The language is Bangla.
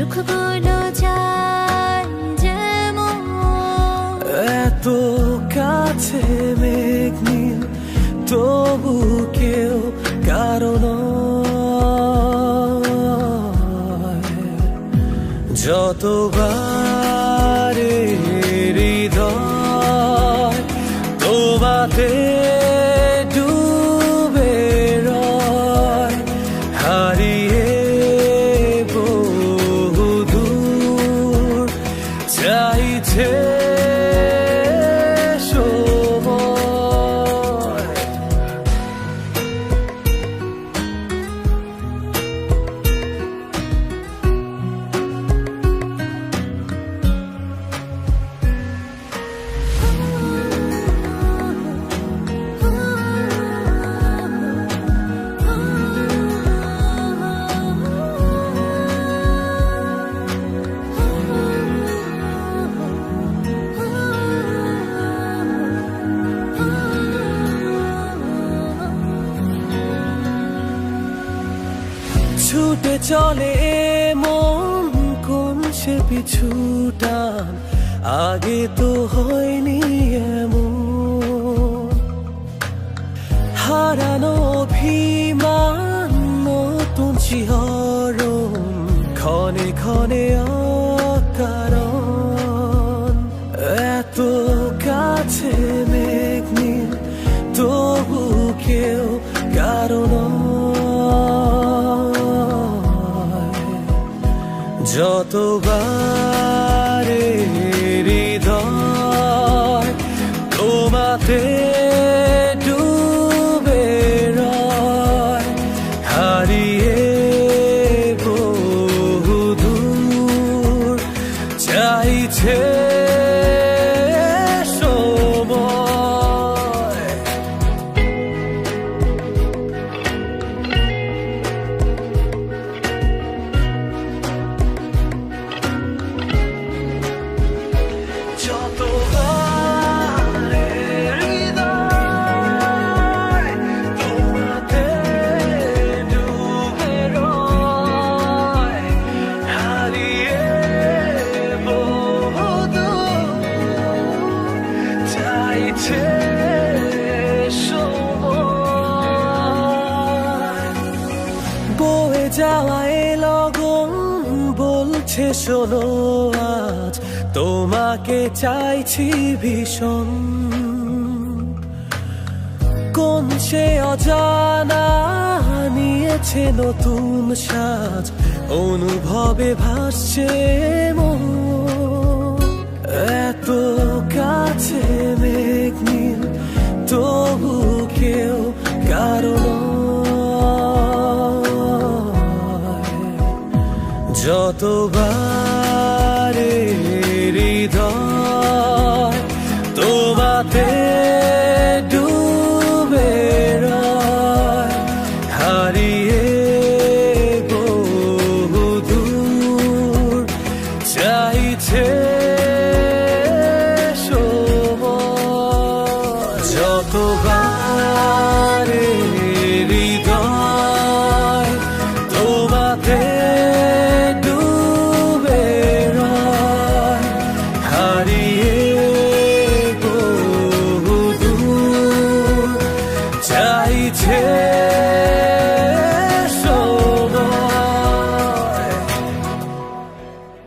সুখগুলো চাই যেমন। এত কাছে মেঘ নীল তবু কেউ কারণ যতবার হৃদয় তোমাতে চলে, মন কোন সে পিছুটান আগে তো হয়নি এমন। হারানো অভিমান, নতুন শিহরণ ক্ষণে ক্ষণে অকারণ। এত কাছে মেঘ তবু কেউ কারণ যতবার হৃদয় তোমাতে বয়ে লগন বলছে, শোনো আজ। তোমাকে চাইছি ভীষণ। কোন সে অজানা নিয়েছে নতুন সাজ? অনুভবে ভাসছে মন। যতবার হৃদয় তোমাতে ডুবে হারিয়ে বহুদূর চাইছে